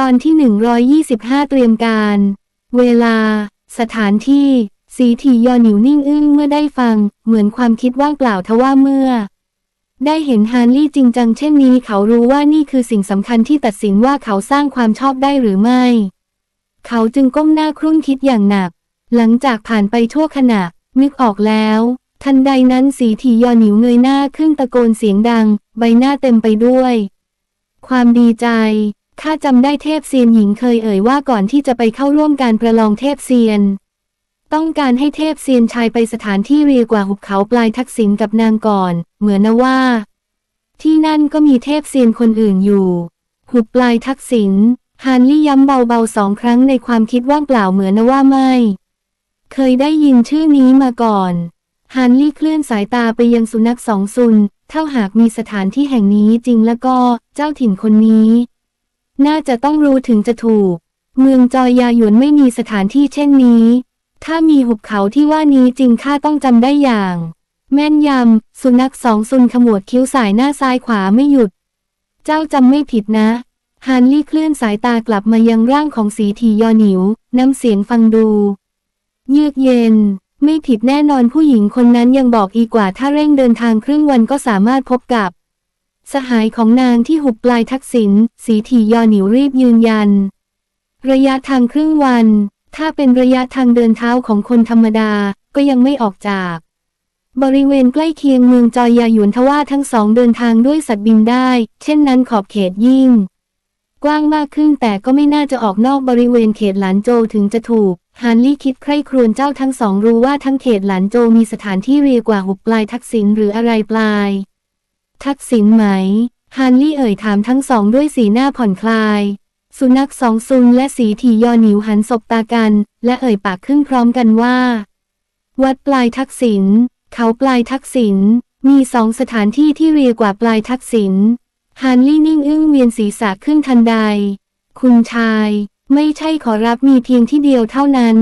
ตอนที่ 125 เตรียมการ เวลา สถานที่ สีถียอหนิวนิ่งอึ้งเมื่อได้ฟัง เหมือนความคิดว่างเปล่าทว่าเมื่อ ได้เห็นฮานลี่จริงจังเช่นนี้เขารู้ว่านี่คือสิ่งสำคัญที่ตัดสินว่าเขาสร้างความชอบได้หรือไม่ เขาจึงก้มหน้าครุ่นคิดอย่างหนัก หลังจากผ่านไปชั่วขณะ นึกออกแล้ว ทันใดนั้นสีถียอหนิวเงยหน้าขึ้นตะโกนเสียงดัง ใบหน้าเต็มไปด้วย ความดีใจ ข้าจำได้เทพเซียนหญิงเคยเอ่ยว่าก่อนที่จะไปเข้าร่วมการประลองเทพเซียน ต้องการให้เทพเซียนชายไปสถานที่เรียกว่าหุบเขาปลายทักษิณกับนางก่อน เหมือนนะว่า ที่นั่นก็มีเทพเซียนคนอื่นอยู่ หุบปลายทักษิณฮานลี่ย้ำเบาๆสองครั้งในความคิดว่างเปล่าเหมือนนะว่าไม่ เคยได้ยินชื่อนี้มาก่อนฮานลี่เคลื่อนสายตาไปยังสุนัขสองซุน เท่าหากมีสถานที่แห่งนี้จริงแล้วก็เจ้าถิ่นคนนี้ น่าจะต้องรู้ถึงจะถูก เมืองจอยยาหยวนไม่มีสถานที่เช่นนี้ ถ้ามีหุบเขาที่ว่านี้จริงข้าต้องจำได้อย่าง แม่นยำ สุนัขสองซุนขมวดคิ้วสายหน้าซ้ายขวาไม่หยุด เจ้าจำไม่ผิดนะฮานลี่เคลื่อนสายตากลับมายังร่างของสีทียอหนิว น้ำเสียงฟังดู เยือกเย็น ไม่ผิดแน่นอนผู้หญิงคนนั้นยังบอกอีกว่าถ้าเร่งเดินทางครึ่งวันก็สามารถพบกับ สหายของนางที่หุบปลายทักษิณสีทียอหนิวรีบยืนยัน ระยะทางครึ่งวัน ถ้าเป็นระยะทางเดินเท้าของคนธรรมดาก็ยังไม่ออกจาก บริเวณใกล้เคียงเมืองจอยยาหยวนทว่าทั้งสองเดินทางด้วยสัตว์บินได้ เช่นนั้นขอบเขตยิ่ง กว้างมากขึ้นแต่ก็ไม่น่าจะออกนอกบริเวณเขตหลานโจถึงจะถูกฮานลี่คิดใคร่ครวญเจ้าทั้งสองรู้ว่าทั้งเขตหลานโจมีสถานที่เรียกว่าหุบปลายทักษิณหรืออะไรปลาย ทักษิณไหม ฮานลี่เอ่ยถามทั้งสองด้วยสีหน้าผ่อนคลาย สุนัขสองซุนและสีถียอหนิวหันสบตากัน และเอ่ยปากขึ้นพร้อมกันว่า วัดปลายทักษิณเขาปลายทักษิณมีสองสถานที่ที่เรียกว่าปลายทักษิณฮานลี่นิ่งอึ้งเวียนศีรษะขึ้นทันใด คุณชาย ไม่ใช่ขอรับมีเพียงที่เดียวเท่านั้น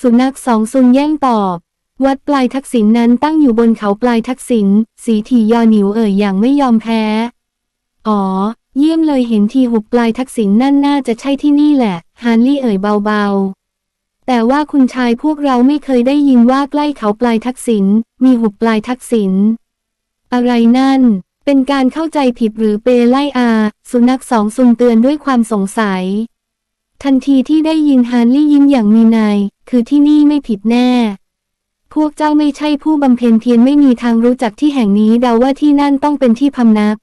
สุนัขสองซุนแย่งตอบ วัดปลายทักษิณนนั้นตั้งอยู่บนเขาปลายทักษิณสีถียอหนิวเอ่ยอย่างไม่ยอมแพ้ อ๋อ เยี่ยมเลยเห็นทีหุบปลายทักษิณนั่นน่าจะใช่ที่นี่แหละ ฮานลี่เอ่ยเบาๆ แต่ว่าคุณชายพวกเราไม่เคยได้ยินว่าใกล้เขาปลายทักษิณมีหุบปลายทักษิณอะไรนั่น เป็นการเข้าใจผิดหรือเปไล่อา สุนัขสองซุนเตือนด้วยความสงสัย ทันทีที่ได้ยินฮานลี่ยิ้มอย่างมีนาย คือที่นี่ไม่ผิดแน่ พวกเจ้าไม่ใช่ผู้บำเพ็ญเพียรไม่มีทางรู้จักที่แห่งนี้เดาว่าที่นั่นต้องเป็นที่พำนัก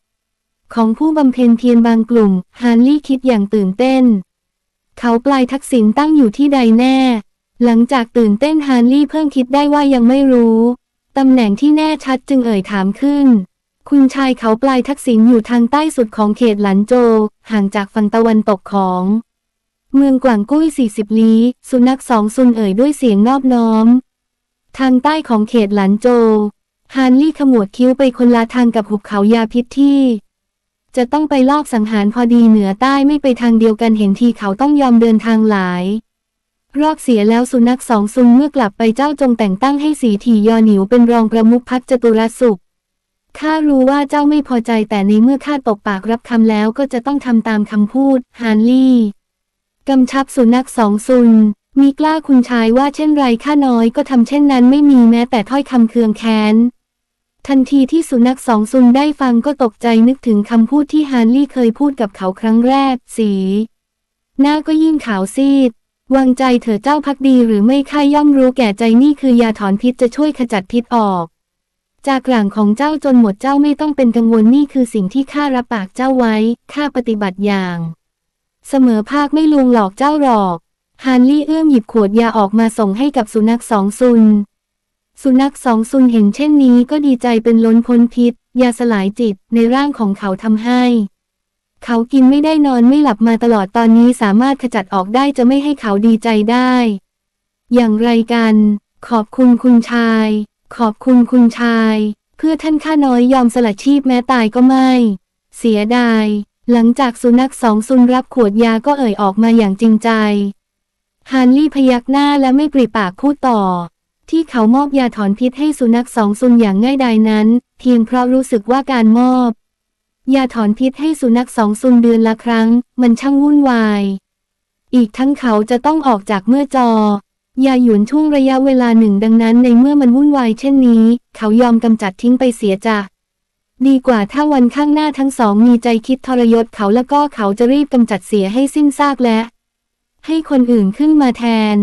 ของผู้บำเพ็ญเพียรบางกลุ่ม ฮานลี่คิดอย่างตื่นเต้น เขาปลายทักษิณตั้งอยู่ที่ใดแน่ หลังจากตื่นเต้นฮานลี่เพิ่งคิดได้ว่ายังไม่รู้ตำแหน่งที่แน่ชัดจึงเอ่ยถามขึ้น คุณชายเขาปลายทักษิณอยู่ทางใต้สุดของเขตหลันโจ ห่างจากฝั่งตะวันตกของ เมืองกวางกุ้ย40ลี้ สุนัขสองซุนเอ่ยด้วยเสียงนอบน้อม ทางใต้ของเขตหลันโจวฮานลี่ขมวดคิ้วไปคนละทางกับหุบเขายาพิษที่ จะต้องไปลอบสังหารพอดีเหนือใต้ไม่ไปทางเดียวกันเห็นทีเขาต้องยอมเดินทางหลาย รอบเสียแล้วสุนัขสองซุนเมื่อกลับไปเจ้าจงแต่งตั้งให้สีถียอหนิวเป็นรองประมุขพักจตุรสุขข้ารู้ว่าเจ้าไม่พอใจแต่ในเมื่อข้าตกปากรับคำแล้วก็จะต้องทำตามคำพูดฮานลี่ กำชับสุนัขสองซุน มีกล้าคุณชายว่าเช่นไรข้าน้อยก็ทำเช่นนั้นไม่มีแม้แต่ถ้อยคำเคืองแค้น ทันทีที่สุนัขสองซุนได้ฟังก็ตกใจนึกถึงคำพูดที่ฮานลี่เคยพูดกับเขาครั้งแรก สี หน้าก็ยิ่งขาวซีด วางใจเถอะเจ้าพักดีหรือไม่ข้าย่อมรู้แก่ใจนี่คือยาถอนพิษจะช่วยขจัดพิษออก จากหลังของเจ้าจนหมดเจ้าไม่ต้องเป็นกังวลนี่คือสิ่งที่ข้ารับปากเจ้าไว้ข้าปฏิบัติอย่าง เสมอภาคไม่ลวงหลอกเจ้าหรอก ฮานลี่เอื้อมหยิบขวดยาออกมาส่งให้กับสุนัขสองซุน สุนัขสองซุนเห็นเช่นนี้ก็ดีใจเป็นล้นพ้นพิษ ยาสลายจิตในร่างของเขาทำให้ เขากินไม่ได้นอนไม่หลับมาตลอดตอนนี้สามารถขจัดออกได้จะไม่ให้เขาดีใจได้ อย่างไรกัน ขอบคุณคุณชาย ขอบคุณคุณชาย เพื่อท่านข้าน้อยยอมสละชีพแม้ตายก็ไม่ เสียดาย หลังจากสุนัขสองซุนรับขวดยาก็เอ่ยออกมาอย่างจริงใจ ฮานลี่พยักหน้าและไม่ปริปากพูดต่อ ที่เขามอบยาถอนพิษให้สุนัขสองซุนอย่างง่ายดายนั้น เพียงเพราะรู้สึกว่าการมอบ ยาถอนพิษให้สุนัขสองซุนเดือนละครั้ง มันช่างวุ่นวาย อีกทั้งเขาจะต้องออกจากเมื่อจอยาหยวนช่วงระยะเวลาหนึ่งดังนั้นในเมื่อมันวุ่นวายเช่นนี้ เขายอมกำจัดทิ้งไปเสียจ้ะดีกว่าถ้าวันข้างหน้าทั้งสองมีใจคิดทรยศเขาแล้วก็เขาจะรีบกำจัดเสียให้สิ้นซากและ ให้คนอื่นขึ้นมาแทน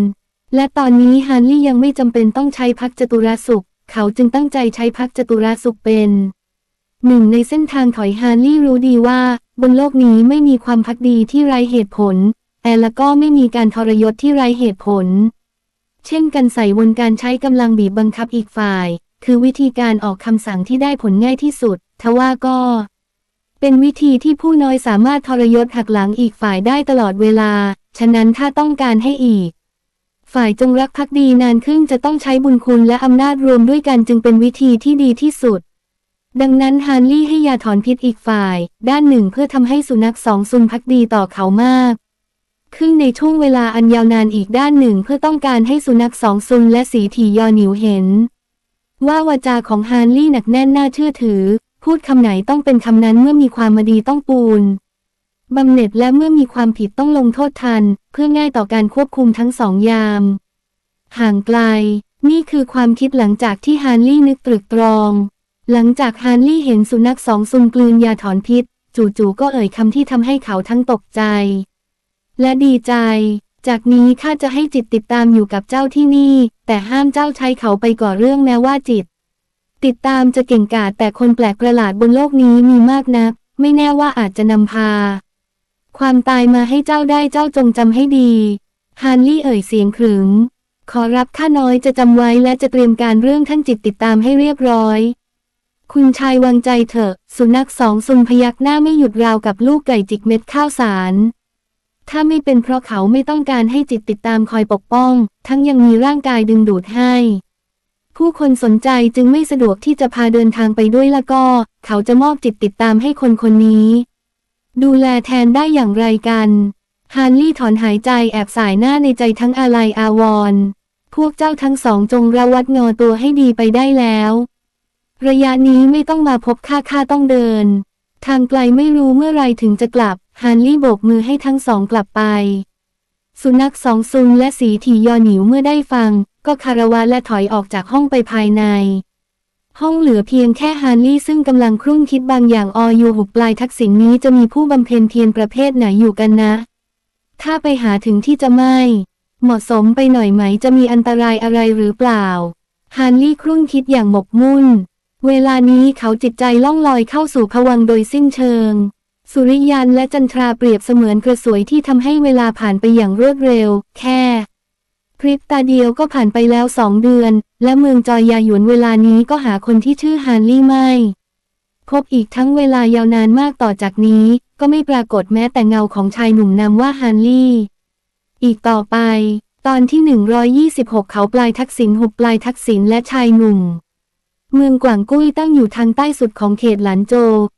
และตอนนี้ฮานลี่ยังไม่จำเป็นต้องใช้พักจตุรสุข เขาจึงตั้งใจใช้พักจตุรสุขเป็น หนึ่งในเส้นทางถอยฮานลี่รู้ดีว่า บนโลกนี้ไม่มีความพักดีที่ไร้เหตุผลแต่และก็ไม่มีการทรยศที่ไร้เหตุผล เช่นกันใส่วนการใช้กำลังบีบบังคับอีกฝ่าย คือวิธีการออกคำสั่งที่ได้ผลง่ายที่สุด ทว่าก็ เป็นวิธีที่ผู้น้อยสามารถทรยศหักหลังอีกฝ่ายได้ตลอดเวลา ฉะนั้นถ้าต้องการให้อีก ฝ่ายจงรักภักดีนานขึ้นจะต้องใช้บุญคุณและอำนาจรวมด้วยกันจึงเป็นวิธีที่ดีที่สุด ดังนั้นฮานลี่ให้ยาถอนพิษอีกฝ่าย ด้านหนึ่งเพื่อทำให้สุนัขสองซุนพักดีต่อเขามากขึ้นในช่วงเวลาอันยาวนานอีกด้านหนึ่งเพื่อต้องการให้สุนัขสองซุนและสีถียอหนิวเห็น ว่าวาจาของฮานลี่หนักแน่นน่าเชื่อถือ พูดคำไหนต้องเป็นคำนั้นเมื่อมีความมาดีต้องปูนบำเหน็จและเมื่อมีความผิดต้องลงโทษทัน เพื่อง่ายต่อการควบคุมทั้งสองยาม ห่างไกล นี่คือความคิดหลังจากที่ฮานลี่นึกตรึกตรอง หลังจากฮานลี่เห็นสุนัขสองซุนกลืนยาถอนพิษ จู่ๆก็เอ่ยคำที่ทำให้เขาทั้งตกใจ และดีใจ จากนี้ข้าจะให้จิตติดตามอยู่กับเจ้าที่นี่ แต่ห้ามเจ้าใช้เขาไปก่อเรื่องแม้ว่าจิต ติดตามจะเก่งกาจแต่คนแปลกประหลาดบนโลกนี้มีมากนัก ไม่แน่ว่าอาจจะนำพา ความตายมาให้เจ้าได้เจ้าจงจำให้ดีฮานลี่เอ่ยเสียงขรึม ขอรับข้าน้อยจะจำไว้และจะเตรียมการเรื่องท่านจิตติดตามให้เรียบร้อย คุณชายวางใจเถอะ สุนัขสองซุนพยักหน้าไม่หยุดราวกับลูกไก่จิกเม็ดข้าวสารถ้าไม่เป็นเพราะเขาไม่ต้องการให้จิตติดตามคอยปกป้อง ทั้งยังมีร่างกายดึงดูดให้ ผู้คนสนใจจึงไม่สะดวกที่จะพาเดินทางไปด้วยละก็ เขาจะมอบจิตติดตามให้คนคนนี้ ดูแลแทนได้อย่างไรกันฮานลี่ถอนหายใจแอบสายหน้าในใจทั้งอาลัยอาวรณ์พวกเจ้าทั้งสองจงระวัดงอตัวให้ดีไปได้แล้ว ระยะนี้ไม่ต้องมาพบข้าข้าต้องเดิน ทางไกลไม่รู้เมื่อไรถึงจะกลับฮานลี่โบกมือให้ทั้งสองกลับไป สุนัขสองซุนและสีถียอหนิวเมื่อได้ฟัง ก็คารวะและถอยออกจากห้องไปภายใน ห้องเหลือเพียงแค่ฮานลี่ซึ่งกำลังครุ่นคิดบางอย่างออยู่หุบปลายทักษิณนนี้จะมีผู้บำเพ็ญเพียรประเภทไหนอยู่กันนะ ถ้าไปหาถึงที่จะไม่ เหมาะสมไปหน่อยไหมจะมีอันตรายอะไรหรือเปล่าฮานลี่ครุ่นคิดอย่างหมกมุ่น เวลานี้เขาจิตใจล่องลอยเข้าสู่ภวังโดยสิ้นเชิง สุริยันและจันทราเปรียบเสมือนกระสวยที่ทำให้เวลาผ่านไปอย่างรวดเร็ว แค่พริบตาเดียวก็ผ่านไปแล้วสองเดือน และเมืองจอยยาหยวนเวลานี้ก็หาคนที่ชื่อฮานลี่ไม่พบอีกทั้งเวลายาวนานมากต่อจากนี้ ก็ไม่ปรากฏแม้แต่เงาของชายหนุ่มนามว่าฮานลี่ อีกต่อไป ตอนที่ 126 เขาปลายทักษิณหุบปลายทักษิณและชายหนุ่ม เมืองกวางกุ้ยตั้งอยู่ทางใต้สุดของเขตหลานโจ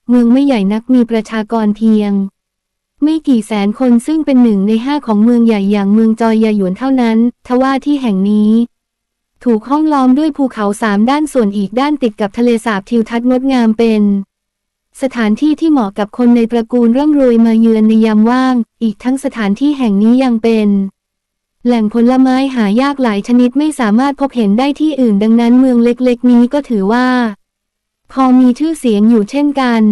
เมืองไม่ใหญ่นักมีประชากรเพียง ไม่กี่แสนคนซึ่งเป็นหนึ่งในห้าของเมืองใหญ่อย่างเมืองจอยยาหยวนเท่านั้น ทว่าที่แห่งนี้ ถูกห้องล้อมด้วยภูเขาสามด้านส่วนอีกด้านติดกับทะเลสาบทิวทัศน์งดงามเป็น สถานที่ที่เหมาะกับคนในตระกูลร่ำรวยมาเยือนในยามว่าง อีกทั้งสถานที่แห่งนี้ยังเป็น แหล่งผลไม้หายากหลายชนิดไม่สามารถพบเห็นได้ที่อื่นดังนั้นเมืองเล็กๆ นี้ก็ถือว่า พอมีชื่อเสียงอยู่เช่นกัน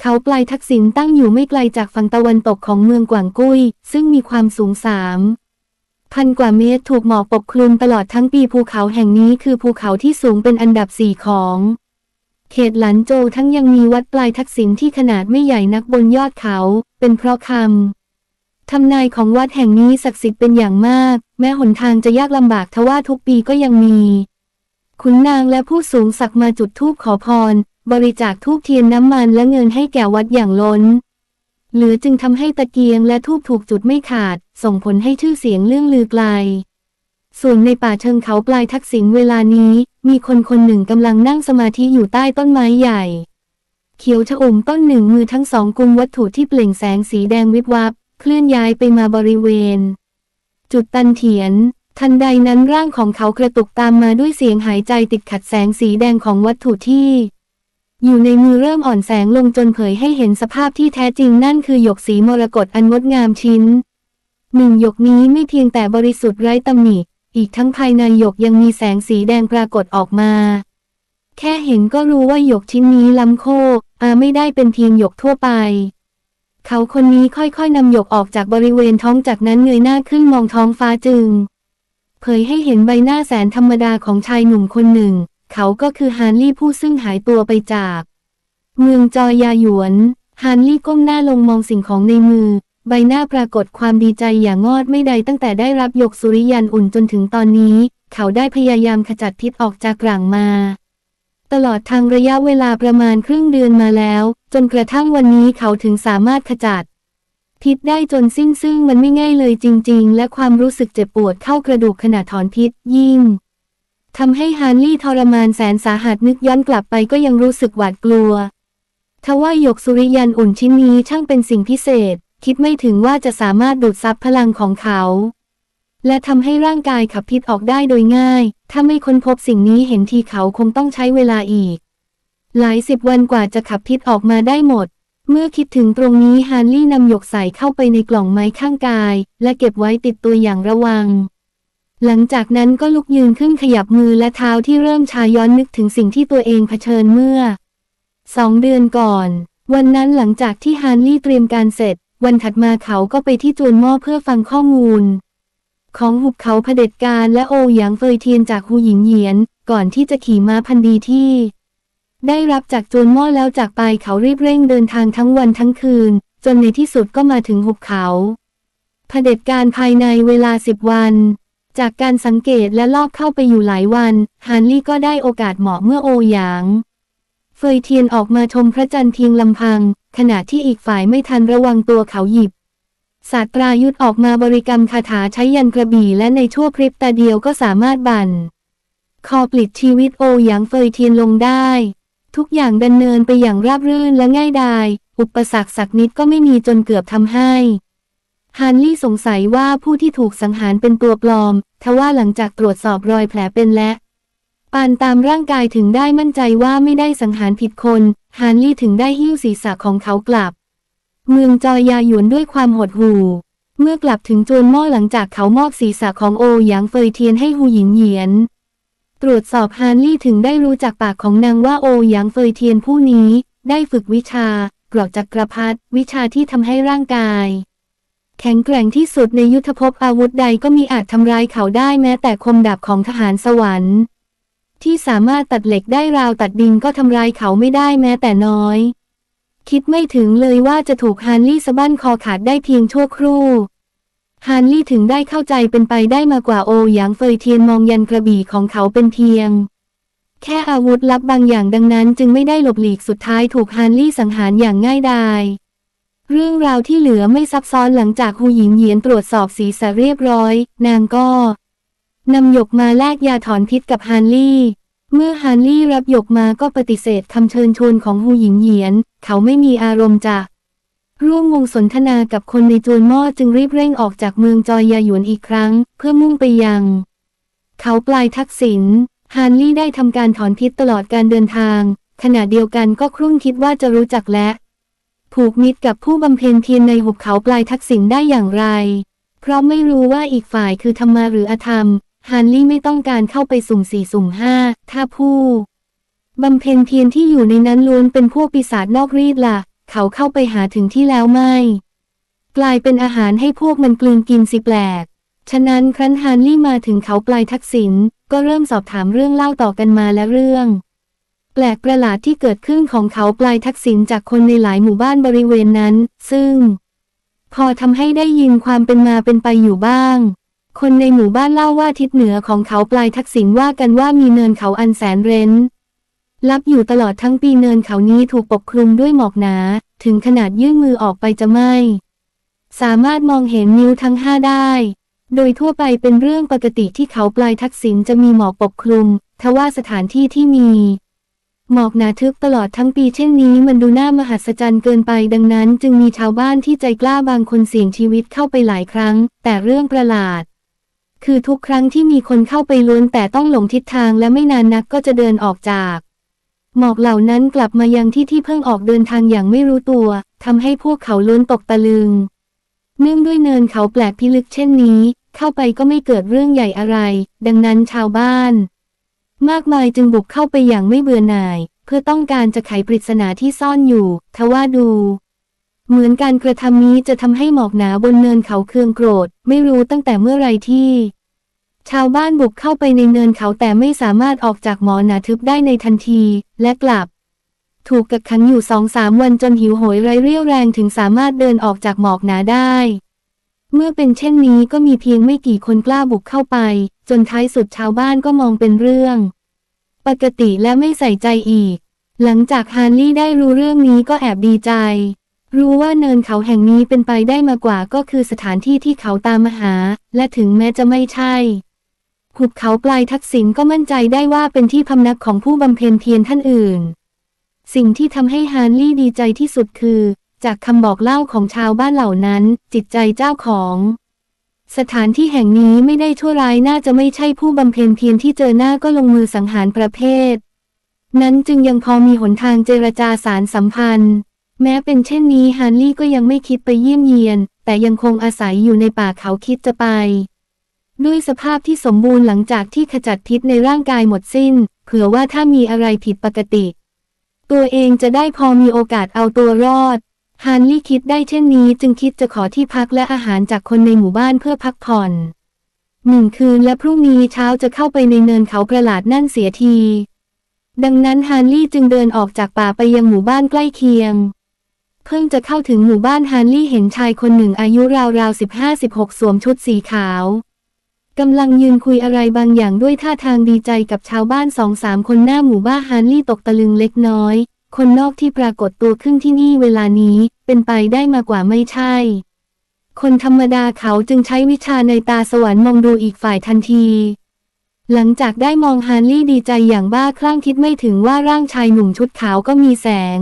เขาปลายทักษิณตั้งอยู่ไม่ไกลจากฝั่งตะวันตกของเมืองกวางกุ้ย ซึ่งมีความสูงสามพันกว่าเมตรถูกหมอกปกคลุมตลอดทั้งปีภูเขาแห่งนี้คือภูเขาที่สูงเป็นอันดับสี่ของ เขตหลันโจทั้งยังมีวัดปลายทักษิณที่ขนาดไม่ใหญ่นักบนยอดเขา เป็นเพราะคำ ทำนายของวัดแห่งนี้ศักดิ์สิทธิ์เป็นอย่างมาก แม้หนทางจะยากลำบากทว่าทุกปีก็ยังมี ขุนนางและผู้สูงศักดิ์มาจุดธูปขอพร บริจาคธูปเทียนน้ำมันและเงินให้แก่วัดอย่างล้น เหลือจึงทำให้ตะเกียงและทูบถูกจุดไม่ขาด ส่งผลให้ชื่อเสียงเรื่องลือไกล ส่วนในป่าเชิงเขาปลายทักษิณเวลานี้ มีคนคนหนึ่งกำลังนั่งสมาธิอยู่ใต้ต้นไม้ใหญ่ เขียวชอุ่มต้นหนึ่งมือทั้งสองกุมวัตถุที่เปล่งแสงสีแดงวิบวับ เคลื่อนย้ายไปมาบริเวณ จุดตันเถียน ทันใดนั้นร่างของเขากระตุกตามมาด้วยเสียงหายใจติดขัดแสงสีแดงของวัตถุที่อยู่ในมือเริ่มอ่อนแสงลงจนเผยให้เห็นสภาพที่แท้จริงนั่นคือหยกสีมรกตอันงดงามชิ้น หนึ่งหยกนี้ไม่เพียงแต่บริสุทธิ์ไร้ตำหนิ อีกทั้งภายในหยกยังมีแสงสีแดงปรากฏออกมา แค่เห็นก็รู้ว่าหยกชิ้นนี้ล้ำโคอาไม่ได้เป็นเพียงหยกทั่วไป เขาคนนี้ค่อยๆนำหยกออกจากบริเวณท้องจากนั้นเงยหน้าขึ้นมองท้องฟ้าจึง เผยให้เห็นใบหน้าแสนธรรมดาของชายหนุ่มคนหนึ่ง เขาก็คือฮานลี่ผู้ซึ่งหายตัวไปจาก เมืองจอยาหยวน ฮานลี่ก้มหน้าลงมองสิ่งของในมือ ใบหน้าปรากฏความดีใจอย่างงอดไม่ใดตั้งแต่ได้รับหยกสุริยันอุ่นจนถึงตอนนี้ เขาได้พยายามขจัดพิษออกจากหลังมา ตลอดทางระยะเวลาประมาณครึ่งเดือนมาแล้ว จนกระทั่งวันนี้เขาถึงสามารถขจัด พิษได้จนสิ้นซึ่งมันไม่ง่ายเลยจริง ๆ และความรู้สึกเจ็บปวดเข้ากระดูกขณะถอนพิษยิ่งทำให้ฮานลี่ทรมานแสนสาหัสนึกย้อนกลับไปก็ยังรู้สึกหวาดกลัว ทว่าหยกสุริยันอุ่นชิ้นนี้ช่างเป็นสิ่งพิเศษ คิดไม่ถึงว่าจะสามารถดูดซับพลังของเขา และทำให้ร่างกายขับพิษออกได้โดยง่าย ถ้าไม่ค้นพบสิ่งนี้เห็นทีเขาคงต้องใช้เวลาอีก หลายสิบวันกว่าจะขับพิษออกมาได้หมด เมื่อคิดถึงตรงนี้ฮานลี่นำหยกใส่เข้าไปในกล่องไม้ข้างกาย และเก็บไว้ติดตัวอย่างระวัง หลังจากนั้นก็ลุกยืนขึ้นขยับมือและเท้าที่เริ่มชาย้อนนึกถึงสิ่งที่ตัวเองเผชิญเมื่อสองเดือนก่อน วันนั้นหลังจากที่ฮานลี่เตรียมการเสร็จ วันถัดมาเขาก็ไปที่จวนหม้อเพื่อฟังข้อมูล ของหุบเขาเผด็จการและโอหยางเฟยเทียนจากฮูหญิงเหยียน ก่อนที่จะขี่ม้าพันดีที่ ได้รับจากจวนหม้อแล้วจากไปเขารีบเร่งเดินทางทั้งวันทั้งคืน จนในที่สุดก็มาถึงหุบเขาเผด็จการภายในเวลาสิบวัน จากการสังเกตและลอบเข้าไปอยู่หลายวัน ฮานลี่ก็ได้โอกาสเหมาะเมื่อโอหยาง เฟยเทียนออกมาชมพระจันทร์เพียงลำพัง ขณะที่อีกฝ่ายไม่ทันระวังตัวเขาหยิบ ศาสตรายุทธออกมาบริกรรมคาถาใช้ยันกระบี่และในชั่วพริบตาเดียวก็สามารถบันคอปลิดชีวิตโอหยางเฟยเทียนลงได้ ทุกอย่างดำเนินไปอย่างราบรื่นและง่ายดาย อุปสรรคสักนิดก็ไม่มีจนเกือบทำให้ฮานลี่สงสัยว่าผู้ที่ถูกสังหารเป็นตัวปลอม ทว่าหลังจากตรวจสอบรอยแผลเป็นและ ปานตามร่างกายถึงได้มั่นใจว่าไม่ได้สังหารผิดคนฮานลี่ถึงได้หิ้วศีรษะของเขากลับ เมืองจอยาหยวนด้วยความหดหู่ เมื่อกลับถึงจวนหม้อหลังจากเขามอบศีรษะของโอหยางเฟยเทียนให้หูหยินเหยียน ตรวจสอบฮานลี่ถึงได้รู้จากปากของนางว่าโอหยางเฟยเทียนผู้นี้ ได้ฝึกวิชากรอกจักรพรรดิวิชาที่ทำให้ร่างกาย แข็งแกร่งที่สุดในยุทธภพอาวุธใดก็มีอาจทำร้ายเขาได้แม้แต่คมดาบของทหารสวรรค์ ที่สามารถตัดเหล็กได้ราวตัดดินก็ทำร้ายเขาไม่ได้แม้แต่น้อย คิดไม่ถึงเลยว่าจะถูกฮานลี่สะบั้นคอขาดได้เพียงชั่วครู่ฮานลี่ถึงได้เข้าใจเป็นไปได้มากว่าโอหยางเฟยเทียนมองยันกระบี่ของเขาเป็นเพียง แค่อาวุธลับบางอย่างดังนั้นจึงไม่ได้หลบหลีกสุดท้ายถูกฮานลี่สังหารอย่างง่ายดายเรื่องราวที่เหลือไม่ซับซ้อนหลังจากฮูหญิงเหยียนตรวจสอบศีรษะเรียบร้อย นางก็นำหยกมาแลกยาถอนพิษกับฮานลี่ เมื่อฮานลี่รับหยกมาก็ปฏิเสธคำเชิญชวนของฮูหญิงเหยียน เขาไม่มีอารมณ์จะร่วมวงสนทนากับคนในจวนหม้อจึงรีบเร่งออกจากเมืองจอยยาหยวนอีกครั้ง เพื่อมุ่งไปยัง เขาปลายทักษิณฮานลี่ได้ทำการถอนพิษตลอดการเดินทาง ขณะเดียวกันก็ครุ่นคิดว่าจะรู้จักและ ผูกมิตรกับผู้บำเพ็ญเพียรในหุบเขาปลายทักษิณได้อย่างไร เพราะไม่รู้ว่าอีกฝ่ายคือธรรมะหรืออธรรม ฮานลี่ไม่ต้องการเข้าไปสุ่มสี่สุ่มห้าถ้าผู้บำเพ็ญเพียรที่อยู่ในนั้นล้วนเป็นพวกปีศาจนอกรีดละ่ะ เขาเข้าไปหาถึงที่แล้วไม่ กลายเป็นอาหารให้พวกมันกลืนกินสิแปลก ฉะนั้นครั้นฮานลี่มาถึงเขาปลายทักษิณก็เริ่มสอบถามเรื่องเล่าต่อกันมาและเรื่อง แปลกประหลาดที่เกิดขึ้นของเขาปลายทักษิณจากคนในหลายหมู่บ้านบริเวณนั้น ซึ่ง พอทำให้ได้ยินความเป็นมาเป็นไปอยู่บ้าง คนในหมู่บ้านเล่าว่าทิศเหนือของเขาปลายทักษิณว่ากันว่ามีเนินเขาอันแสนเร้น ลับอยู่ตลอดทั้งปีเนินเขานี้ถูกปกคลุมด้วยหมอกหนา ถึงขนาดยื่นมือออกไปจะไม่ สามารถมองเห็นนิ้วทั้งห้าได้ โดยทั่วไปเป็นเรื่องปกติที่เขาปลายทักษิณจะมีหมอกปกคลุม ทว่าสถานที่ที่มีหมอกหนาทึบตลอดทั้งปีเช่นนี้มันดูน่ามหัศจรรย์เกินไปดังนั้นจึงมีชาวบ้านที่ใจกล้าบางคนเสี่ยงชีวิตเข้าไปหลายครั้ง แต่เรื่องประหลาด คือทุกครั้งที่มีคนเข้าไปล้วนแต่ต้องหลงทิศทางและไม่นานนักก็จะเดินออกจาก หมอกเหล่านั้นกลับมายังที่ที่เพิ่งออกเดินทางอย่างไม่รู้ตัวทำให้พวกเขาล้วนตกตะลึง เนื่องด้วยเนินเขาแปลกพิลึกเช่นนี้ เข้าไปก็ไม่เกิดเรื่องใหญ่อะไร ดังนั้นชาวบ้าน มากมายจึงบุกเข้าไปอย่างไม่เบื่อหน่าย เพื่อต้องการจะไขปริศนาที่ซ่อนอยู่ ทว่าดู เหมือนการกระทำนี้จะทำให้หมอกหนาบนเนินเขาเคืองโกรธ ไม่รู้ตั้งแต่เมื่อไรที่ ชาวบ้านบุกเข้าไปในเนินเขาแต่ไม่สามารถออกจากหมอหนาทึบได้ในทันที และกลับ ถูกกักขังอยู่สองสามวันจนหิวโหยไร้เรี่ยวแรงถึงสามารถเดินออกจากหมอกหนาได้ เมื่อเป็นเช่นนี้ก็มีเพียงไม่กี่คนกล้าบุกเข้าไป จนท้ายสุดชาวบ้านก็มองเป็นเรื่อง ปกติและไม่ใส่ใจอีก หลังจากฮารลี่ได้รู้เรื่องนี้ก็แอบดีใจ รู้ว่าเนินเขาแห่งนี้เป็นไปได้มากว่าก็คือสถานที่ที่เขาตามมาหา และถึงแม้จะไม่ใช่หุบเขาปลายทักษิณก็มั่นใจได้ว่าเป็นที่พำนักของผู้บำเพ็ญเพียรท่านอื่น สิ่งที่ทำให้ฮาร์ลี่ดีใจที่สุดคือ จากคำบอกเล่าของชาวบ้านเหล่านั้น จิตใจเจ้าของ สถานที่แห่งนี้ไม่ได้ชั่วร้ายน่าจะไม่ใช่ผู้บำเพ็ญเพียรที่เจอหน้าก็ลงมือสังหารประเภท นั้นจึงยังพอมีหนทางเจรจาสารสัมพันธ์ แม้เป็นเช่นนี้ฮาร์ลี่ก็ยังไม่คิดไปเยี่ยมเยียน แต่ยังคงอาศัยอยู่ในป่าเขาคิดจะไป ด้วยสภาพที่สมบูรณ์หลังจากที่ขจัดพิษในร่างกายหมดสิ้น เผื่อว่าถ้ามีอะไรผิดปกติ ตัวเองจะได้พอมีโอกาสเอาตัวรอดฮานลี่คิดได้เช่นนี้จึงคิดจะขอที่พักและอาหารจากคนในหมู่บ้านเพื่อพักผ่อนหนึ่งคืนและพรุ่งนี้เช้าจะเข้าไปในเนินเขาประหลาดนั่นเสียที ดังนั้นฮานลี่จึงเดินออกจากป่าไปยังหมู่บ้านใกล้เคียง เพิ่งจะเข้าถึงหมู่บ้านฮานลี่เห็นชายคนหนึ่งอายุราวๆสิบห้าสิบหกสวมชุดสีขาวกำลังยืนคุยอะไรบางอย่างด้วยท่าทางดีใจกับชาวบ้านสองสามคนหน้าหมู่บ้านฮานลี่ตกตะลึงเล็กน้อย คนนอกที่ปรากฏตัวขึ้นที่นี่เวลานี้เป็นไปได้มากกว่าไม่ใช่ คนธรรมดาเขาจึงใช้วิชาในตาสวรรค์มองดูอีกฝ่ายทันที หลังจากได้มองฮานลี่ดีใจอย่างบ้าคลั่งคิดไม่ถึงว่าร่างชายหนุ่มชุดขาวก็มีแสง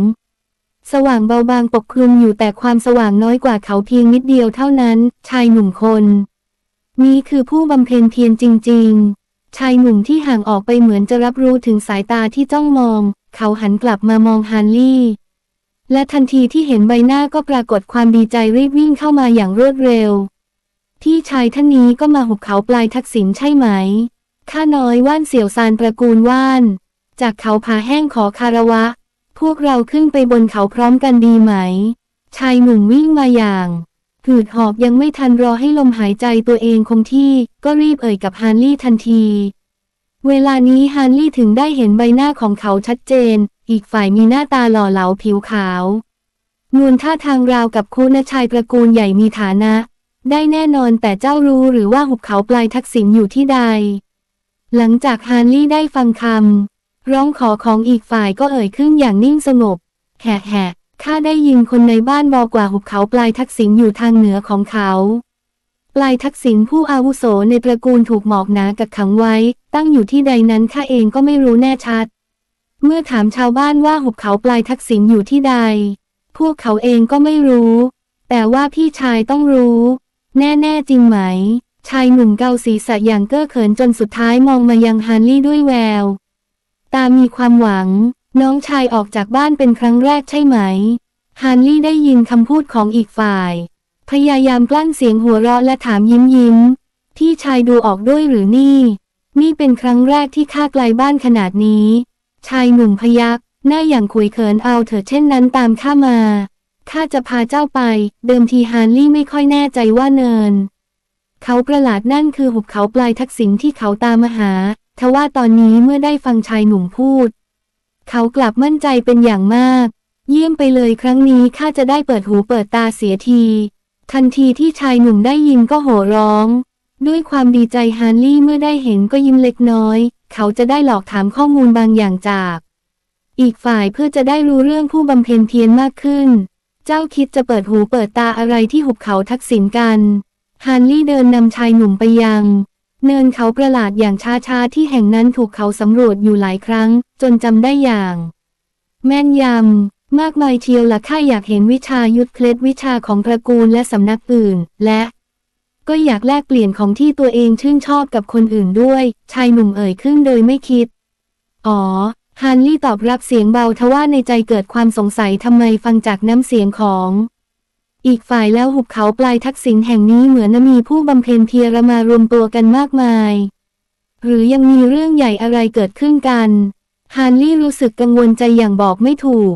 สว่างเบาบางปกคลุมอยู่แต่ความสว่างน้อยกว่าเขาเพียงนิดเดียวเท่านั้น ชายหนุ่มคน นี้คือผู้บำเพ็ญเพียรจริง ๆ ชายหนุ่มที่ห่างออกไปเหมือนจะรับรู้ถึงสายตาที่จ้องมอง เขาหันกลับมามองฮานลี่ และทันทีที่เห็นใบหน้าก็ปรากฏความดีใจรีบวิ่งเข้ามาอย่างรวดเร็วพี่ชายท่านนี้ก็มาหุบเขาปลายทักษิณใช่ไหมข้าน้อยว่านเสี่ยวซานตระกูลว่าน จากเขาผาแห้งขอคารวะ พวกเราขึ้นไปบนเขาพร้อมกันดีไหม ชายหนุ่มวิ่งมาอย่างหืดหอบยังไม่ทันรอให้ลมหายใจตัวเองคงที่ ก็รีบเอ่ยกับฮานลี่ทันที เวลานี้ฮานลี่ถึงได้เห็นใบหน้าของเขาชัดเจน อีกฝ่ายมีหน้าตาหล่อเหลาผิวขาวนวลท่าทางราวกับคุณชายตระกูลใหญ่มีฐานะ ได้แน่นอนแต่เจ้ารู้หรือว่าหุบเขาปลายทักษิณอยู่ที่ใด หลังจากฮานลี่ได้ฟังคำ ร้องขอของอีกฝ่ายก็เอ่ยขึ้นอย่างนิ่งสงบ แหะแหะข้าได้ยินคนในบ้านบอกว่าหุบเขาปลายทักษิณอยู่ทางเหนือของเขา ปลายทักษิณผู้อาวุโสในตระกูลถูกหมอกหนากักขังไว้ ตั้งอยู่ที่ใดนั้นข้าเองก็ไม่รู้แน่ชัด เมื่อถามชาวบ้านว่าหุบเขาปลายทักษิณอยู่ที่ใด พวกเขาเองก็ไม่รู้ แต่ว่าพี่ชายต้องรู้ แน่ๆจริงไหม ชายหนุ่มเกาศีรษะอย่างเก้อเขินจนสุดท้ายมองมายังฮานลี่ด้วยแวว ตามีความหวัง น้องชายออกจากบ้านเป็นครั้งแรกใช่ไหม ฮานลี่ได้ยินคำพูดของอีกฝ่าย พยายามกลั้นเสียงหัวเราะและถามยิ้มยิ้มพี่ชายดูออกด้วยหรือนี่ นี่เป็นครั้งแรกที่ข้าไกลบ้านขนาดนี้ ชายหนุ่มพยักหน้าอย่างขุยเขินเอาเถอะเช่นนั้นตามข้ามา ข้าจะพาเจ้าไป เดิมทีฮานลี่ไม่ค่อยแน่ใจว่าเนิน เขาประหลาดนั่นคือหุบเขาปลายทักษิณที่เขาตามมาหา ทว่าตอนนี้เมื่อได้ฟังชายหนุ่มพูด เขากลับมั่นใจเป็นอย่างมาก เยี่ยมไปเลยครั้งนี้ข้าจะได้เปิดหูเปิดตาเสียที ทันทีที่ชายหนุ่มได้ยินก็โห่ร้อง ด้วยความดีใจฮานลี่เมื่อได้เห็นก็ยิ้มเล็กน้อย เขาจะได้หลอกถามข้อมูลบางอย่างจาก อีกฝ่ายเพื่อจะได้รู้เรื่องผู้บำเพ็ญเพียรมากขึ้น เจ้าคิดจะเปิดหูเปิดตาอะไรที่หุบเขาทักษิณกันฮานลี่เดินนำชายหนุ่มไปยัง เนินเขาประหลาดอย่างช้าๆที่แห่งนั้นถูกเขาสำรวจอยู่หลายครั้ง จนจำได้อย่าง แม่นยำ มากมายเชียวละข้าอยากเห็นวิชายุทธเคล็ดวิชาของตระกูลและสำนักอื่น และ ก็อยากแลกเปลี่ยนของที่ตัวเองชื่นชอบกับคนอื่นด้วย ชายหนุ่มเอ่ยขึ้นโดยไม่คิด อ๋อฮานลี่ตอบรับเสียงเบาทว่าในใจเกิดความสงสัยทำไมฟังจากน้ำเสียงของ อีกฝ่ายแล้วหุบเขาปลายทักษิณแห่งนี้เหมือนมีผู้บำเพ็ญเพียรมารวมตัวกันมากมาย หรือยังมีเรื่องใหญ่อะไรเกิดขึ้นกัน ฮานลี่รู้สึกกังวลใจอย่างบอกไม่ถูก